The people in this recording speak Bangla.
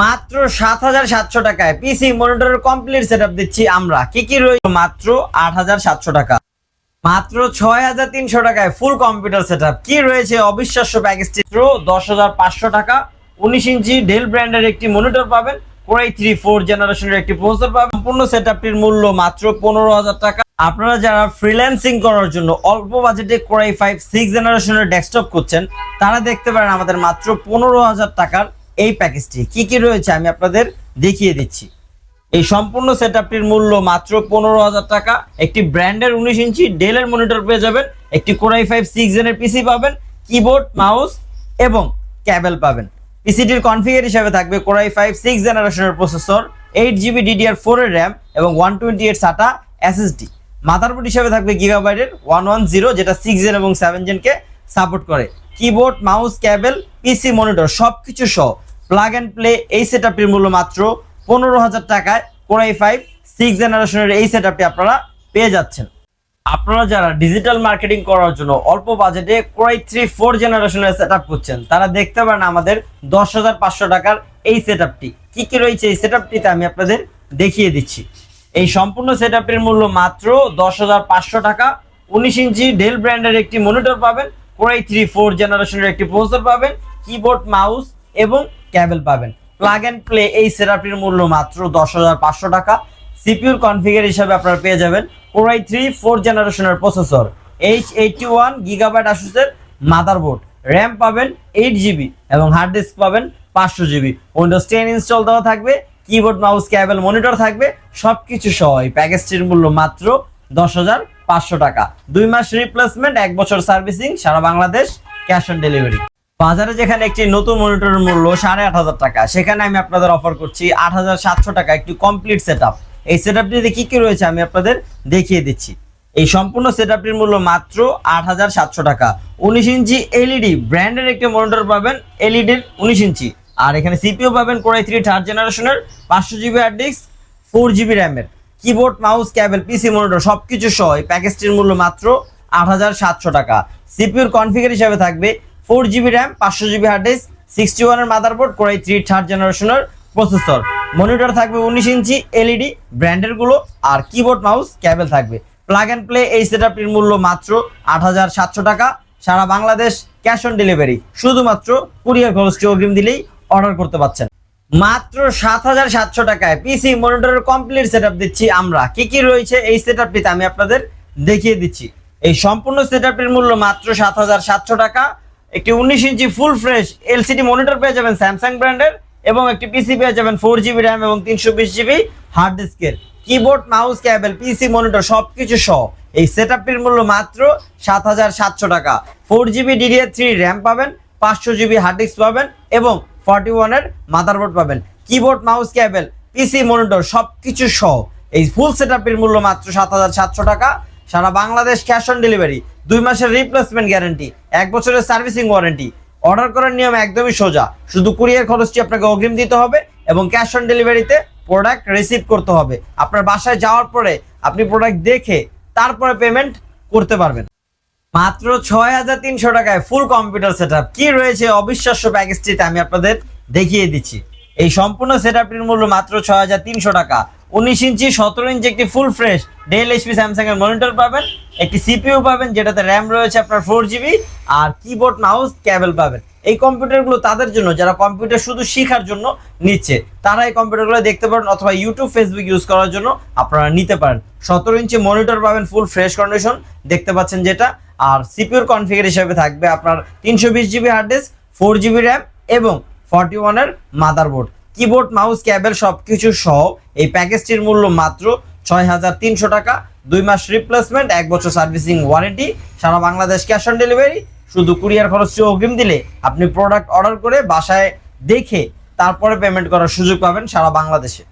মাত্র সাত হাজার সাতশো টাকায় পিসি মনিটরের কমপ্লিট সেটআপ দিচ্ছি আমরা। কি কি রয়েছে? মাত্র আট হাজার সাতশো টাকা। মাত্র ছয় হাজার তিনশো টাকায় ফুল কম্পিউটার সেটআপ কি রয়েছে? অবিশ্বাস্য প্যাকেজটি দশ হাজার পাঁচশো টাকা। উনিশ ইঞ্চি ডেল ব্র্যান্ডের একটি মনিটর পাবেন। কোরাই থ্রি ফোর জেনারেশনের একটি প্রসেসর পাবেন। সম্পূর্ণ সেটআপটির মূল্য মাত্র পনেরো হাজার টাকা। আপনারা যারা ফ্রিল্যান্সিং করার জন্য অল্প বাজেটে কোরাই ফাইভ সিক্স জেনারেশনের ডেস্কটপ করছেন তারা দেখতে পারেন আমাদের মাত্র পনেরো হাজার টাকার এই প্যাকেজটি কি কি রয়েছে আমি আপনাদের দেখিয়ে দিচ্ছি। এই সম্পূর্ণ সেটআপটির মূল্য মাত্র পনেরো হাজার টাকা। একটি ব্র্যান্ডের উনিশ ইঞ্চি ডেলের মনিটর পেয়ে যাবেন। একটি কোরাই ফাইভ সিক্স জেনের পিসি পাবেন, কিবোর্ড, মাউস এবং ক্যাবেল পাবেন। পিসিটির কনফিগার হিসাবে থাকবে কোরাই ফাইভ সিক্স জেনারেশনের processor, eight GB DDR four এর র্যাম এবং one twenty eight SATA SSD. Motherboard হিসাবে থাকবে গিগাবাইটের ওয়ান ওয়ান জিরো, যেটা সিক্স জেন এবং সেভেন জেনকে সাপোর্ট করে। Keyboard, mouse, cable, PC, monitor সব কিছু সহ প্লাগ অ্যান্ড প্লে এই সেটআপটির মূল্য মাত্র পনেরো হাজার টাকায় কোরাই ফাইভ সিক্স জেনারেশনের এই সেটআপটি আপনারা পেয়ে যাচ্ছেন। আপনারা যারা ডিজিটাল মার্কেটিং করার জন্য অল্প বাজেটে কোরাই থ্রি ফোর জেনারেশনের সেট করছেন তারা দেখতে পারেন আমাদের দশ হাজার পাঁচশো টাকার এই সেট কি কি রয়েছে এই সেট আপটিতে আমি আপনাদের দেখিয়ে দিচ্ছি। এই সম্পূর্ণ সেট মূল্য মাত্র দশ হাজার পাঁচশো টাকা। উনিশ ইঞ্চি ডেল ব্র্যান্ডের একটি মনিটর পাবেন। কোরাই থ্রি ফোর জেনারেশনের একটি প্রসেসর পাবেন। কিবোর্ড মাউস এবং ক্যাবেল পাবেন। প্লাগ অ্যান্ড প্লে এই সেটআপটির মূল্য মাত্র দশ হাজার পাঁচশো টাকা। সিপিউর কনফিগার হিসাবে আপনারা পেয়ে যাবেন কোরাই থ্রি ফোর জেনারেশনের processor H eighty one gigabyte আসুসের motherboard RAM পাবেন এইট জিবি এবং হার্ড ডিস্ক পাবেন পাঁচশো জিবি উইন্ডোজ টেন ইনস্টল দেওয়া থাকবে কিবোর্ড মাউস ক্যাবেল মনিটর থাকবে সব কিছু সহ এই প্যাকেজটির মূল্য মাত্র দশ হাজার পাঁচশো টাকা। দুই মাস রিপ্লেসমেন্ট এক বছর সার্ভিসিং সারা বাংলাদেশ ক্যাশ অন ডেলিভারি বাজারে যেখানে একটি নতুন মনিটরের মূল্য সাড়ে আট হাজার টাকা, সেখানে আমি আপনাদের অফার করছি আট হাজার সাতশো টাকা, একটি কমপ্লিট সেট এই সেট আপটিতে কি কি রয়েছে আমি আপনাদের দেখিয়ে দিচ্ছি। এই সম্পূর্ণ সেট আপটির মূল্য মাত্র আট হাজার সাতশো টাকা। উনিশ ইঞ্চি এলইডি ব্র্যান্ডের একটি মনিটর পাবেন এলইডির উনিশ ইঞ্চি। আর এখানে সিপিও পাবেন কোরাই থ্রি থার্ড জেনারেশনের পাঁচশো GB hard disk four GB র্যামের keyboard mouse cable PC monitor সব কিছু সহ এই প্যাকেজটির মূল্য মাত্র আট হাজার সাতশো টাকা। সিপিউর কনফিগার হিসাবে থাকবে ফোর জিবি র্যাম, পাঁচশো জিবি হার্ড ডিস্ক সিক্সটি ওয়ানের motherboard core i three third জেনারেশনের প্রসেসর মনিটর থাকবে উনিশ ইঞ্চি এলইডি ব্র্যান্ডেরগুলো, আর কিবোর্ড মাউস ক্যাবেল থাকবে। প্লাগ অ্যান্ড প্লে এই সেটআপটির মূল্য মাত্র আট হাজার সাতশো টাকা। সারা বাংলাদেশ ক্যাশ অন ডেলিভারি শুধুমাত্র কুরিয়ার খরচটি অগ্রিম দিলেই অর্ডার করতে পারছেন মাত্র সাত হাজার সাতশো টাকায় পিসি মনিটরের কমপ্লিট সেটআপ দিচ্ছি আমরা। কি কি রয়েছে এই সেটআপটিতে আমি আপনাদের দেখিয়ে দিচ্ছি। এই সম্পূর্ণ সেটআপটির মূল্য মাত্র সাত হাজার সাতশো টাকা। একটি উনিশ inch full fresh LCD monitor পেয়ে যাবেন স্যামসাং ব্র্যান্ডের এবং একটি পিসি পেয়ে যাবেন ফোর জিবি র্যাম এবং তিনশো বিশ জিবি হার্ড ডিস্কের keyboard mouse cable PC monitor সবকিছু সহ এই সেটআপটির মূল্য মাত্র সাত হাজার সাতশো টাকা। Four GB DDR three RAM পাবেন, পাঁচশো জিবি হার্ড ডিস্ক পাবেন এবং ফর্টি ওয়ানের মাদারবোর্ড পাবেন। Keyboard mouse cable PC monitor সবকিছু সহ এই ফুল সেটআপের মূল্য মাত্র সাত হাজার সাতশো টাকা। সারা বাংলাদেশ ক্যাশ অন ডেলিভারি দুই মাসের রিপ্লেসমেন্ট গ্যারান্টি এক বছরের সার্ভিসিং ওয়ারেন্টি। অর্ডার করার নিয়ম একদমই সোজা। শুধু কুরিয়ার খরচটি আপনাকে অগ্রিম দিতে হবে এবং ক্যাশ অন ডেলিভারিতে প্রোডাক্ট রিসিভ করতে হবে। আপনার বাসায় যাওয়ার পরে আপনি প্রোডাক্ট দেখে তারপরে পেমেন্ট করতে পারবেন। মাত্র ছয় হাজার তিনশো টাকায় ফুল কম্পিউটার সেট কি রয়েছে অবিশ্বাস্য প্যাকেজটিতে আমি আপনাদের দেখিয়ে দিচ্ছি। এই সম্পূর্ণ সেট মূল্য মাত্র ছয় হাজার তিনশো টাকা। উনিশ ইঞ্চি, সতেরো ইঞ্চি একটি full fresh Dell HP Samsung এর মনিটর পাবেন, একটি সিপিইউ পাবেন, যেটাতে র্যাম রয়েছে আপনার ফোর জিবি আর কিবোর্ড মাউস ক্যাবেল পাবেন। এই কম্পিউটারগুলো তাদের জন্য, যারা কম্পিউটার শুধু শেখার জন্য নিচ্ছে তারা এই কম্পিউটারগুলো দেখতে পারেন অথবা ইউটিউব ফেসবুক ইউজ করার জন্য আপনারা নিতে পারেন। সতেরো ইঞ্চি মনিটর পাবেন ফুল ফ্রেশ কন্ডিশন দেখতে পাচ্ছেন যেটা। আর সিপিউর কনফিগার হিসেবে থাকবে আপনার তিনশো বিশ GB hard disk four GB RAM এবং ফর্টি ওয়ানের মাদারবোর্ড কিবোর্ড মাউস ক্যাবেল সব কিছু সহ এই প্যাকেজটির মূল্য মাত্র ছয় হাজার তিনশো টাকা। দুই মাস রিপ্লেসমেন্ট এক বছর সার্ভিসিং ওয়ারেন্টি সারা বাংলাদেশ ক্যাশ অন ডেলিভারি শুধু কুরিয়ার খরচটি অগ্রিম দিলে আপনি প্রোডাক্ট অর্ডার করে বাসায় দেখে তারপরে পেমেন্ট করার সুযোগ পাবেন সারা বাংলাদেশে।